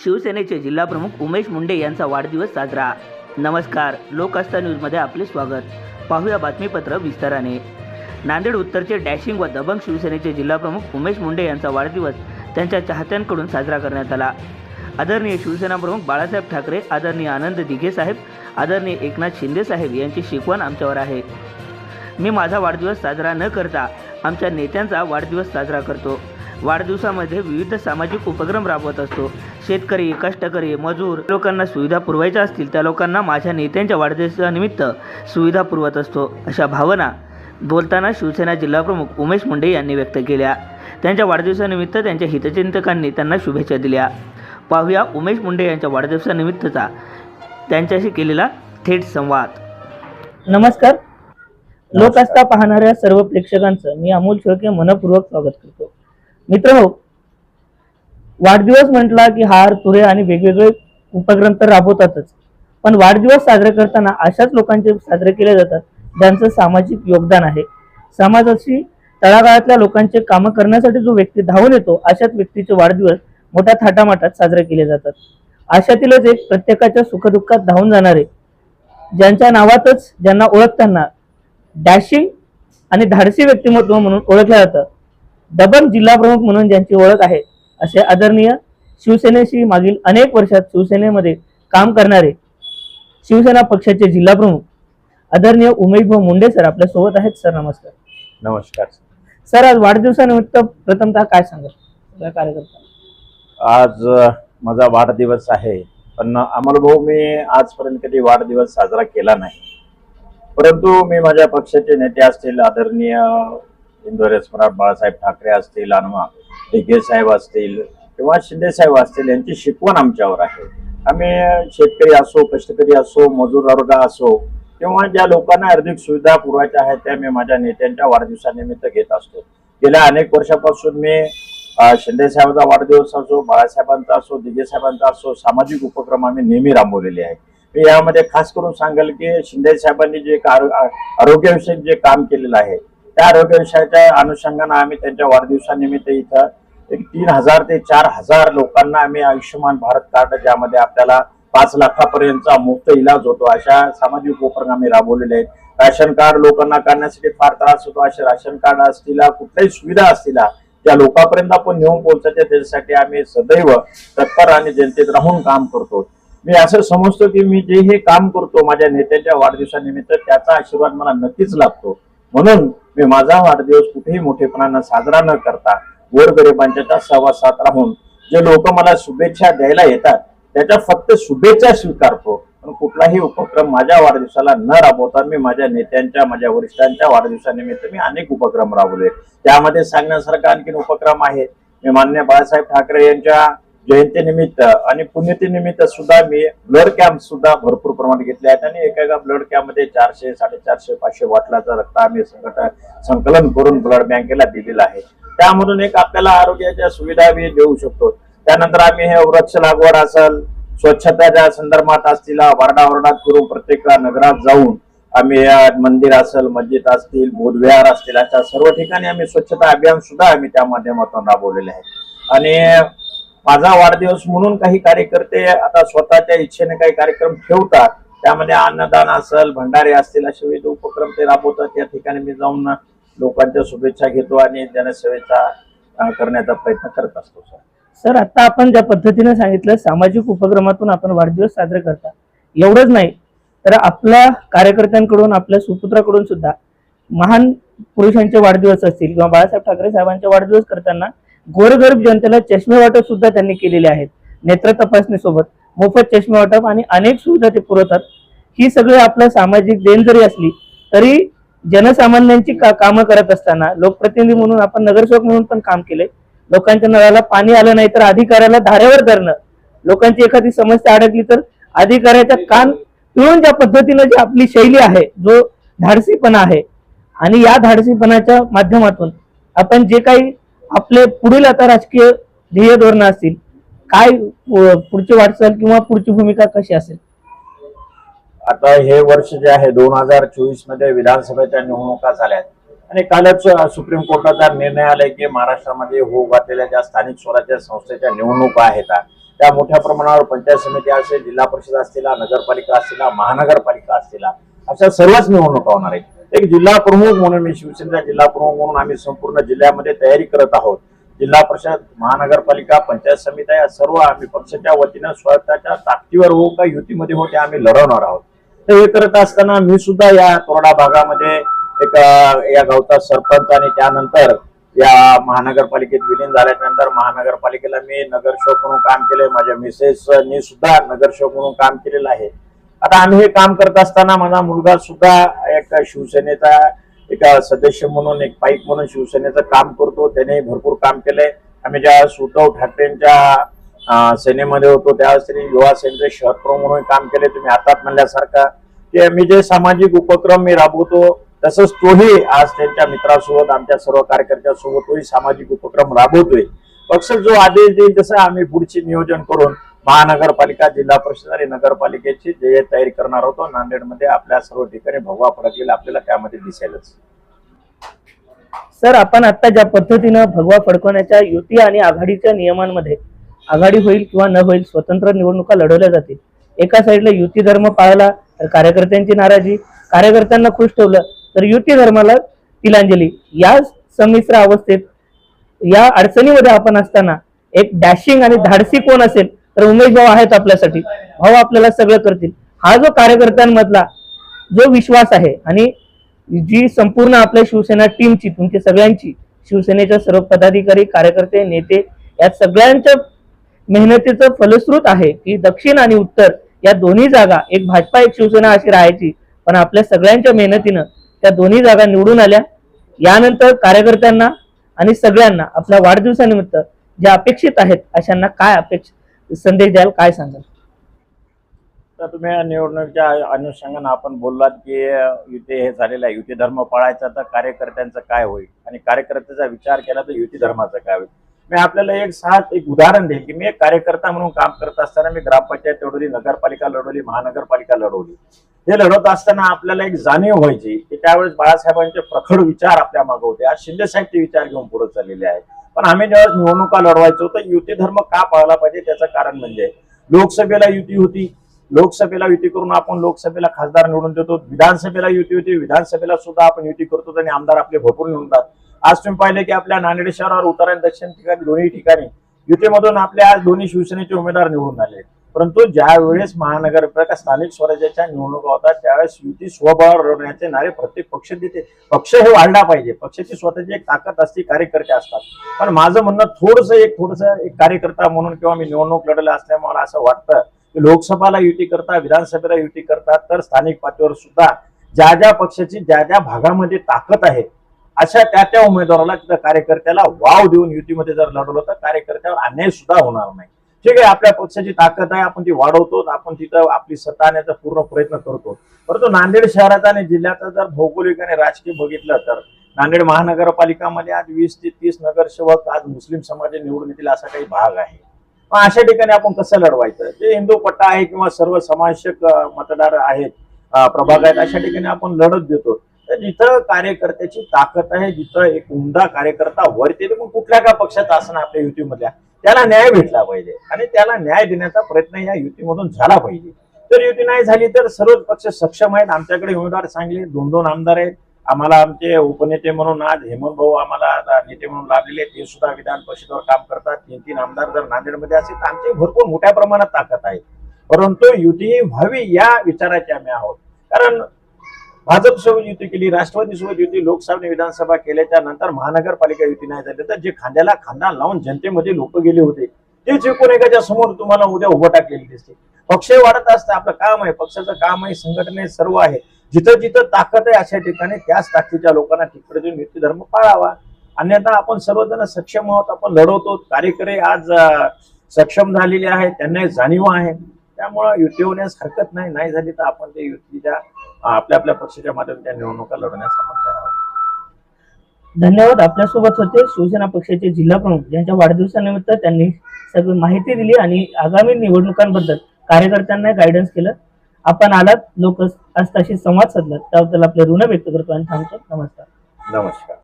शिवसेनेचे जिल्हाप्रमुख उमेश मुंडे यांचा वाढदिवस साजरा. नमस्कार लोकआस्था न्यूजमध्ये आपले स्वागत. पाहूया बातमीपत्र विस्ताराने. नांदेड उत्तरचे डॅशिंग व दबंग शिवसेनेचे जिल्हाप्रमुख उमेश मुंडे यांचा वाढदिवस त्यांच्या चाहत्यांकडून साजरा करण्यात आला. आदरणीय शिवसेना प्रमुख बाळासाहेब ठाकरे आदरणीय आनंद दिघे साहेब आदरणीय एकनाथ शिंदे साहेब यांची शिकवण आमच्यावर आहे. मी माझा वाढदिवस साजरा न करता आमच्या नेत्यांचा वाढदिवस साजरा करतो. वाढदिवसामध्ये विविध सामाजिक उपक्रम राबवत असतो. शेतकरी कष्टकरी मजूर लोकांना सुविधा पुरवायच्या असतील त्या लोकांना माझ्या नेत्यांच्या वाढदिवसानिमित्त सुविधा पुरवत असतो अशा भावना बोलताना शिवसेना जिल्हाप्रमुख उमेश मुंडे यांनी व्यक्त केल्या. त्यांच्या वाढदिवसानिमित्त त्यांच्या हितचिंतकांनी त्यांना शुभेच्छा दिल्या. पाहूया उमेश मुंडे यांच्या वाढदिवसानिमित्तचा त्यांच्याशी केलेला थेट संवाद. नमस्कार. लोकआस्था पाहणाऱ्या सर्व प्रेक्षकांचं मी अमोल शेळके मनपूर्वक स्वागत करतो. मित्रांनो हो, वाढदिवस म्हटला की हार तुरे आणि वेगवेगळे उपक्रम तर राबवतातच. पण वाढदिवस साजरे करताना अशाच लोकांचे साजरे केले जातात ज्यांचं सामाजिक योगदान आहे. समाजाशी तळागाळातल्या लोकांचे कामं करण्यासाठी जो व्यक्ती धावून येतो अशाच व्यक्तीचे वाढदिवस मोठ्या थाटामाटात साजरे केले जातात. अशातीलच एक प्रत्येकाच्या सुखदुःखात धावून जाणारे ज्यांच्या नावातच ज्यांना ओळखताना डॅशिंग आणि धाडसी व्यक्तिमत्व म्हणून ओळखलं जातं दबंग जिल्हा प्रमुख म्हणून ज्यांची ओळख आहे असे आदरणीय शिवसेनेशी मागील अनेक वर्षात शिवसेनेमध्ये काम करणारे शिवसेना पक्षाचे जिल्हा प्रमुख आदरणीय उमेश भाऊ मुंडे सर आपल्यासोबत आहेत. सर नमस्कार. नमस्कार सर. आज वाढदिवसानिमित्त प्रथमतः काय सांगा सगळ्या कार्यकर्ता आज माझा वाढदिवस आहे पण अमोल भाऊ मी आजपर्यंत कधी वाढदिवस साजरा केला नाही. परंतु मी माझ्या पक्षाचे नेते असतील आदरणीय इंदोरे सम्राट बाळासाहेब ठाकरे असतील अनवा दिघे साहेब असतील किंवा शिंदे साहेब असतील यांची शिकवण आमच्यावर आहे. आम्ही शेतकरी असो कष्टकरी असो मजूर वर्ग असो किंवा ज्या लोकांना आर्थिक सुविधा पुरवायच्या आहेत त्या मी माझ्या नेत्यांच्या वाढदिवसानिमित्त घेत असतो. गेल्या अनेक वर्षापासून मी शिंदेसाहेबांचा शिंदे साहेबांचा वाढदिवस असो बाळासाहेबांचा असो दिघे साहेबांचा असो सामाजिक उपक्रम आम्ही नेहमी राबवलेले आहे मी यामध्ये खास करून सांगेल की शिंदे साहेबांनी जे आरोग्याविषयक आरोग्यविषयक जे काम केलेलं आहे त्या आरोग्य विषयाच्या अनुषंगानं आम्ही त्यांच्या वाढदिवसानिमित्त इथं एक तीन हजार ते चार हजार लोकांना आम्ही आयुष्यमान भारत कार्ड ज्यामध्ये आपल्याला पाच लाखापर्यंतचा मुफ्त इलाज होतो अशा सामाजिक उपक्रम आम्ही राबवलेले आहेत. राशन कार्ड लोकांना काढण्यासाठी फार त्रास होतो. असे राशन कार्ड असतील कुठल्याही सुविधा असतील त्या लोकांपर्यंत आपण नेऊन पोहोचायच्या त्याच्यासाठी आम्ही सदैव तत्पर आणि जनतेत राहून काम करतो. मी असं समजतो की मी जे हे काम करतो माझ्या नेत्यांच्या वाढदिवसानिमित्त त्याचा आशीर्वाद मला नक्कीच लागतो म्हणून मी माझा वाढदिवस कुठेही मोठेपणानं साजरा न करता गोरगरिबांच्या सहवासात राहून जे लोक मला शुभेच्छा द्यायला येतात त्याच्या फक्त शुभेच्छा स्वीकारतो. पण कुठलाही उपक्रम माझ्या वाढदिवसाला न राबवता मी माझ्या नेत्यांच्या माझ्या वरिष्ठांच्या वाढदिवसानिमित्त मी अनेक उपक्रम राबवले. त्यामध्ये सांगण्यासारखा आणखीन उपक्रम आहे. मी मान्य बाळासाहेब ठाकरे यांच्या जयंतीनिमित्त आणि पुण्यतिनिमित्त सुद्धा मी ब्लड कॅम्प सुद्धा भरपूर प्रमाणात घेतले आहेत आणि एका एका ब्लड कॅम्पमध्ये चारशे साडेचारशे पाचशे वाटलाचं रक्त आम्ही संकट संकलन करून ब्लड बँकेला दिलेलं आहे. त्यामधून एक आपल्याला आरोग्याच्या सुविधा आम्ही देऊ शकतो. त्यानंतर आम्ही हे वृक्ष लागवड असेल स्वच्छतेच्या संदर्भात असतील वारडा करून फिरून प्रत्येक नगरात जाऊन आम्ही मंदिर असेल मस्जिद असतील बोधविहार असतील अशा सर्व ठिकाणी आम्ही स्वच्छता अभियान सुद्धा आम्ही त्या माध्यमातून राबवलेले आहे. आणि माझा वाढदिवस म्हणून काही कार्यकर्ते आता स्वतःच्या इच्छेने काही कार्यक्रम ठेवतात. त्यामध्ये अन्नदान असेल भंडारे असतील असे विविध उपक्रम ते राबवतात. त्या ठिकाणी मी जाऊन लोकांच्या शुभेच्छा घेतो आणि जनसेवेचा करण्याचा प्रयत्न करत असतो सर. सर आता आपण ज्या पद्धतीने सांगितलं सामाजिक उपक्रमातून आपण वाढदिवस साजरे करता एवढंच नाही तर आपल्या कार्यकर्त्यांकडून आपल्या सुपुत्राकडून सुद्धा महान पुरुषांचे वाढदिवस असतील किंवा बाळासाहेब ठाकरे साहेबांचे वाढदिवस करताना गोरगरीब जनतेला चष्मे वाटप सुद्धा त्यांनी केलेले आहेत. नेत्र तपासणीसोबत मोफत चष्मे वाटप आणि अनेक सुविधा ते पुरवतात. ही सगळी आपलं सामाजिक देण जरी असली तरी जनसामान्यांची का कामं करत असताना लोकप्रतिनिधी म्हणून आपण नगरसेवक म्हणून पण काम केले लोकांच्या नळाला पाणी आलं नाही तर अधिकाऱ्याला धारेवर धरणं. लोकांची एखादी समस्या अडकली तर अधिकाऱ्याच्या कान पिळून ज्या पद्धतीनं जी आपली शैली आहे जो धाडसीपणा आहे आणि या धाडसीपणाच्या माध्यमातून आपण जे काही आपले पुढील आता राजकीय ध्येय धोरणं असतील काय पुढची वाटचाल किंवा पुढची भूमिका कशी असेल? आता हे वर्ष जे आहे दोन हजार चोवीसमध्ये विधानसभेच्या निवडणुका झाल्यात. आणि कालच सुप्रीम कोर्टाचा निर्णय आलाय की महाराष्ट्रामध्ये होऊ घातलेल्या ज्या स्थानिक स्वराज्य संस्थेच्या निवडणुका आहेत त्या मोठ्या प्रमाणावर पंचायत समिती असेल जिल्हा परिषद असतील नगरपालिका असतील महानगरपालिका असतील अशा सर्वच निवडणुका होणार आहेत. एक जिल्हा प्रमुख म्हणून मी शिवसेनेचा जिल्हा प्रमुख म्हणून आम्ही संपूर्ण जिल्ह्यामध्ये तयारी करत आहोत. जिल्हा परिषद महानगरपालिका पंचायत समित्या या सर्व आम्ही पक्षाच्या वतीनं स्वतःच्या ताकदीवर होऊ का युतीमध्ये होऊ ते आम्ही लढवणार आहोत. तर हे करत असताना मी सुद्धा या तोरडा भागामध्ये एक या गावचा सरपंच आणि त्यानंतर या महानगरपालिकेत विलीन झाल्यानंतर महानगरपालिकेला मी नगरसेवक म्हणून काम केलंय. माझ्या मिसेसनी सुद्धा नगरसेवक म्हणून काम केलेलं आहे. आता आम्ही हे काम करत असताना माझा मुलगा सुद्धा एका शिवसेनेचा एका सदस्य म्हणून एक पाईक म्हणून शिवसेनेचं काम करतो. त्याने भरपूर काम केलंय. आम्ही ज्या उद्धव ठाकरेंच्या सेनेमध्ये होतो त्यावेळेस त्यांनी युवा सेनेचे शहर प्रमुख म्हणून काम केले तुम्ही हातात म्हणल्यासारखा. की मी जे सामाजिक उपक्रम मी राबवतो तसंच तोही आज त्यांच्या मित्रासोबत आमच्या सर्व कार्यकर्त्यांसोबत तोही सामाजिक उपक्रम राबवतोय. पक्ष जो आदेश देईल तसं आम्ही पुढचे नियोजन करून महानगरपालिका जिल्हा परिषद आणि नगरपालिकेची जे तयारी करणार होतो नांदेडमध्ये आपल्या सर्व ठिकाणी भगवा फडकेल आपल्याला त्यामध्ये दिसेलच सर आपण आता ज्या पद्धतीनं भगवा फडकवण्याच्या युती आणि आघाडीच्या नियमांमध्ये आघाडी होईल किंवा न होईल स्वतंत्र निवडणुका लढवल्या जातील. एका साईडला युती धर्म पाळला तर कार्यकर्त्यांची नाराजी कार्यकर्त्यांना खुश ठेवलं तर युती धर्माला तिलांजली. या संमिश्र अवस्थेत या अडचणीमध्ये आपण असताना एक डॅशिंग आणि धाडसी कोण असेल तर उमेश भाऊ आहेत आपल्यासाठी. भाऊ आपल्याला सगळं करतील. हा जो कार्यकर्त्यांमधला जो विश्वास आहे आणि जी संपूर्ण आपल्या शिवसेना टीमची तुमची सगळ्यांची शिवसेनेच्या सर्व पदाधिकारी कार्यकर्ते नेते या सगळ्यांच्या मेहनतीचं फलश्रुत आहे की दक्षिण आणि उत्तर या दोन्ही जागा एक भाजपा एक शिवसेना अशी राहायची. पण आपल्या सगळ्यांच्या मेहनतीनं त्या दोन्ही जागा निवडून आल्या. यानंतर कार्यकर्त्यांना आणि सगळ्यांना आपल्या वाढदिवसानिमित्त ज्या अपेक्षित आहेत अशांना काय अपेक्षित संदेश द्याल काय सांगाल? तर तुम्ही निवडणुकीच्या अनुषंगानं आपण बोललात की युती हे झालेलं आहे. युती धर्म पाळायचा तर कार्यकर्त्यांचं काय होईल? आणि कार्यकर्त्याचा विचार केला तर युती धर्माचं काय होईल? मी आपल्याला एक सहज एक उदाहरण देईल की मी एक कार्यकर्ता म्हणून काम करत असताना मी ग्रामपंचायत लढवली नगरपालिका लढवली महानगरपालिका लढवली. हे लढवत असताना आपल्याला एक जाणीव व्हायची की त्यावेळेस बाळासाहेबांचे प्रखर विचार आपल्या मागे होते. आज शिंदे साहेब ते विचार घेऊन पुढे चाललेले आहेत. पण आम्ही ज्यावेळेस निवडणुका लढवायचो तर युती धर्म का पाळला पाहिजे त्याचं कारण म्हणजे? लोकसभेला युती होती. लोकसभेला युती करून आपण लोकसभेला खासदार निवडून देतो. विधानसभेला युती होती. विधानसभेला सुद्धा आपण युती करतो आणि आमदार आपले भरपूर निवडतात आज तुम्ही पाहिले की आपल्या नांदेड शहरावर उत्तर आणि दक्षिण ठिकाणी दोन्ही ठिकाणी युतीमधून आपले आज दोन्ही शिवसेनेचे उमेदवार निवडून आले. परंतु ज्या वेळेस महानगरपालिका स्थानिक स्वराज्याच्या निवडणुका होतात त्यावेळेस युती स्वबळावर लढवण्याचे नारे प्रत्येक पक्ष देते. पक्ष हे वाढला पाहिजे. पक्षाची स्वतःची एक ताकद असते कार्यकर्ते असतात. पण माझं म्हणणं थोडस एक थोडस एक कार्यकर्ता म्हणून किंवा मी निवडणूक लढला असल्यामुळे मला असं वाटतं की लोकसभाला युती करता विधानसभेला युती करतात तर स्थानिक पातळीवर सुद्धा ज्या ज्या पक्षाची ज्या ज्या भागामध्ये ताकद आहे अशा त्या त्या उमेदवाराला तिथं कार्यकर्त्याला वाव देऊन युतीमध्ये जर लढवलं तर कार्यकर्त्यावर अन्याय सुद्धा होणार नाही. ठीक आहे आपल्या पक्षाची ताकद आहे आपण ती वाढवतो आपण तिथं आपली सत्ता आणण्याचा पूर्ण प्रयत्न करतो. परंतु नांदेड शहराचा आणि जिल्ह्याचा जर भौगोलिक आणि राजकीय बघितलं तर नांदेड महानगरपालिकामध्ये आज वीस ते तीस नगरसेवक आज मुस्लिम समाज निवडून येतील असा काही भाग आहे. मग अशा ठिकाणी आपण कसं लढवायचं? जे हिंदू पट्टा आहे किंवा सर्व समावेशक मतदार आहेत प्रभाग आहेत अशा ठिकाणी आपण लढत देतो. तर जिथं कार्यकर्त्याची ताकद आहे जिथं एक उमदा कार्यकर्ता वरती मग कुठल्या का पक्षाचा असणं आपल्या युतीमधल्या? त्याला न्याय भेटला पाहिजे. आणि त्याला न्याय देण्याचा प्रयत्न या युतीमधून झाला पाहिजे. तर युती नाही झाली तर सर्वच पक्ष सक्षम आहेत. आमच्याकडे उमेदवार सांगले दोन दोन आमदार आहेत. आम्हाला आमचे उपनेते म्हणून आज हेमंत भाऊ आम्हाला नेते म्हणून लाभलेले आहेत. ते सुद्धा विधान परिषदेवर काम करतात. तीन तीन आमदार जर नांदेडमध्ये असतील तर आमची भरपूर मोठ्या प्रमाणात ताकद आहे परंतु युती व्हावी या विचाराचे आम्ही आहोत. कारण भाजप सोबत युती केली राष्ट्रवादी सोबत युती लोकसभा विधानसभा केल्याच्यानंतर महानगरपालिका युती नाही झाली. तर जे खांद्याला खांदा लावून जनतेमध्ये लोक गेले होते तेच एकूण एकाच्या समोर तुम्हाला उद्या उभं टाकलेली दिसते. पक्ष वाढत असतं आपलं काम आहे पक्षाचं काम आहे संघटने सर्व आहे. जिथं जिथं ताकद आहे अशा ठिकाणी त्याच ताकदीच्या लोकांना तिकडे देऊन युती धर्म पाळावा. अन्यथा आपण सर्वजण सक्षम आहोत आपण लढवतो. कार्यकर्ते आज सक्षम झालेले आहेत त्यांना जाणीव आहे. त्यामुळं युती होण्यास हरकत नाही. नाही झाली तर आपण ते युतीच्या आपल्या आपल्या पक्षाच्या माध्यमातून त्या निवडणुका लढवण्यास आहोत. धन्यवाद. आपल्यासोबत होते शिवसेना पक्षाचे जिल्हा प्रमुख. ज्यांच्या वाढदिवसानिमित्त त्यांनी सगळी माहिती दिली आणि आगामी निवडणुकांबद्दल कार्यकर्त्यांना गायडन्स केलं. आपण आलात लोक आज तशी संवाद साधला त्याबद्दल आपले ऋण व्यक्त करतो आणि सांगतो नमस्कार. नमस्कार.